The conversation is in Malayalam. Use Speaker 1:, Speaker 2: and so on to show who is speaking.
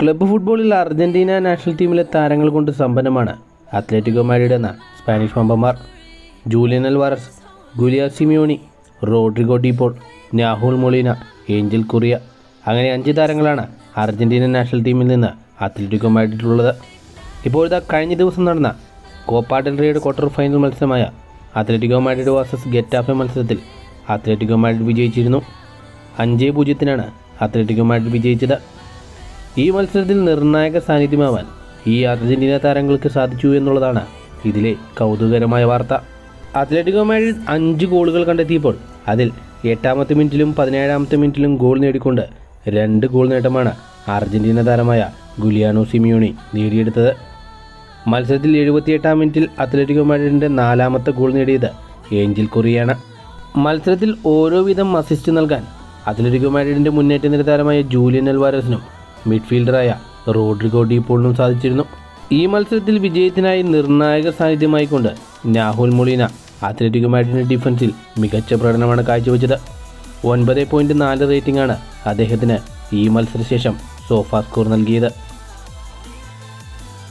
Speaker 1: ക്ലബ്ബ് ഫുട്ബോളിൽ അർജന്റീന നാഷണൽ ടീമിലെ താരങ്ങൾ കൊണ്ട് സമ്പന്നമാണ്. അത്ലറ്റിക്കോ മാഡ്രിഡ് എന്ന സ്പാനിഷ് മമ്പന്മാർ Julian Alvarez Gulia Simeone Rodrigo de Paul Nahuel Molina Angel Correa അങ്ങനെ അഞ്ച് താരങ്ങളാണ് അർജന്റീന നാഷണൽ ടീമിൽ നിന്ന് അത്ലറ്റിക്കോ മാഡ്രിഡിലുള്ളത് ഇപ്പോഴത്തെ കഴിഞ്ഞ ദിവസം നടന്ന കോപ്പ ഡെൽ റേയുടെ ക്വാർട്ടർ ഫൈനൽ മത്സരമായ അത്ലറ്റിക്കോ മാഡ്രിഡ് വേഴ്സസ് ഗെറ്റാഫെ മത്സരത്തിൽ അത്ലറ്റിക്കോ മാഡ്രിഡ് വിജയിച്ചിരുന്നു. അഞ്ച് പൂജ്യത്തിനാണ് അത്ലറ്റിക്കോ മാഡ്രിഡ് വിജയിച്ചത്. ഈ മത്സരത്തിൽ നിർണായക സാന്നിധ്യമാവാൻ ഈ അർജന്റീന താരങ്ങൾക്ക് സാധിച്ചു എന്നുള്ളതാണ് ഇതിലെ കൗതുകകരമായ വാർത്ത. അത്ലറ്റിക്കോ മാഡ്രിഡ് അഞ്ച് ഗോളുകൾ കണ്ടെത്തിയപ്പോൾ അതിൽ എട്ടാമത്തെ മിനിറ്റിലും പതിനേഴാമത്തെ മിനിറ്റിലും ഗോൾ നേടിക്കൊണ്ട് രണ്ട് ഗോൾ നേട്ടമാണ് അർജന്റീന താരമായ ഗുലിയാനോ സിമിയോണി നേടിയെടുത്തത്. മത്സരത്തിൽ എഴുപത്തിയെട്ടാം മിനിറ്റിൽ അത്ലറ്റിക്കോ മാഡ്രിഡിന്റെ നാലാമത്തെ ഗോൾ നേടിയത് ഏഞ്ചൽ കൊറിയാണ്. മത്സരത്തിൽ ഓരോ വിധം അസിസ്റ്റ് നൽകാൻ അത്ലറ്റിക്കോ മാഡ്രിഡിന്റെ മുന്നേറ്റ നിര താരമായ ജൂലിയൻ അൽവാരസിനും മിഡ്ഫീൽഡറായ റോഡ്രിഗോ ഡീപോളിനും സാധിച്ചിരുന്നു. ഈ മത്സരത്തിൽ വിജയത്തിനായി നിർണായക സാന്നിധ്യമായി കൊണ്ട് നാഹുൽ മൊളീന അത്ലറ്റിക് മാഡ്രിഡിന്റെ ഡിഫൻസിൽ മികച്ച പ്രകടനമാണ് കാഴ്ചവെച്ചത്. ഒൻപത് പോയിന്റ് നാല് റേറ്റിംഗാണ് അദ്ദേഹത്തിന് ഈ മത്സരശേഷം സോഫാ സ്കോർ നൽകിയത്.